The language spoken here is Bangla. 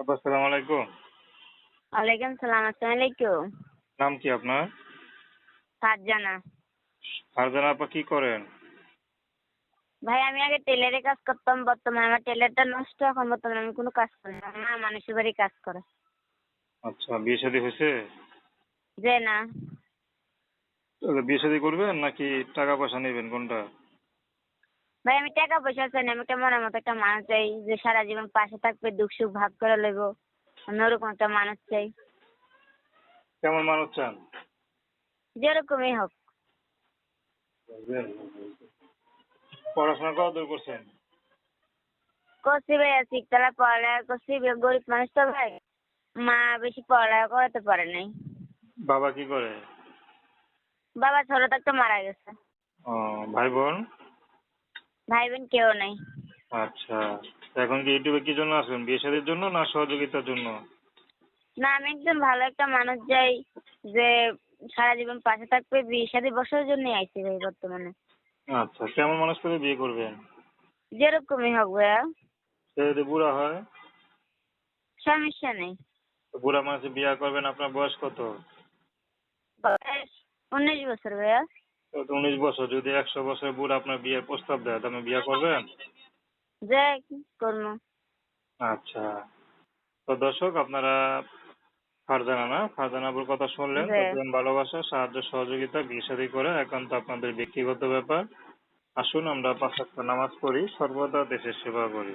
আসসালামু আলাইকুম। ওয়ালাইকুম সালাম আসসালামু আলাইকুম। নাম কি আপনার? ফারজানা। ফারজানা আপা কি করেন? ভাই আমি আগে টেলারে কাজ করতাম বর্তমানে আমার টেলারটা নষ্ট এখন বর্তমানে আমি কোনো কাজ করি না মা মানুষের বাড়ি কাজ করে। আচ্ছা বিয়ে শাদী হয়েছে? যে না। বিয়ে শাদী করবেন নাকি টাকা পয়সা নেবেন কোনটা? ভাই আমি টাকা পয়সা চাই না আমি একটা মনের মতো একটা মানুষ চাই যে সারা জীবন পাশে থাকবে দুঃখ সুখ ভাগ করে লইব। আমি ওরকম একটা মানুষ চাই। কেমন মানুষ চান? যেরকমই হোক। পড়াশোনা কত দূর করছেন? করছি ভাই শিখতলা পড়ালেখা করছি। গরিব মানুষ তো ভাই। মা বেশি পড়ালেখা করাতে পারে নাই। বাবা কি করে? বাবা ছোট থাকতে মারা গেছে। ও ভাই বোন? ভাই বোন কেউ নাই। আচ্ছা এখন কি ইউটিউবে কি জন্য আসবেন? বিয়ে শাদীর জন্য না সহযোগিতার জন্য? না আমি একজন ভালো একটা মানুষ চাই যে সারা জীবন পাশে থাকবে বিয়ে শাদী বছরের জন্য আইছি ভাই বর্তমানে। আচ্ছা কেমন মানুষ করে বিয়ে করবেন? যেরকমই হোক ভাইয়া। সে যদি বুড়া হয়? সমস্যা নেই। তো বুড়া মানুষে বিয়ে করবেন আপনার বয়স কত? বয়স উনিশ বছর ভাইয়া। উনিশ বছর যদি একশো বছর বুড়া আপনার বিয়ের প্রস্তাব দেয় তো আপনি বিয়ে করবেন? যে করব? আচ্ছা। তো দর্শক আপনারা ফারজানা না ফারজানাবুর কথা শুনলেন প্রেম ভালোবাসা সাহায্য সহযোগিতা বিয়ে করে একান্ত আপনাদের ব্যক্তিগত ব্যাপার। আসুন আমরা পাঁচ নামাজ পড়ি সর্বদা দেশের সেবা করি।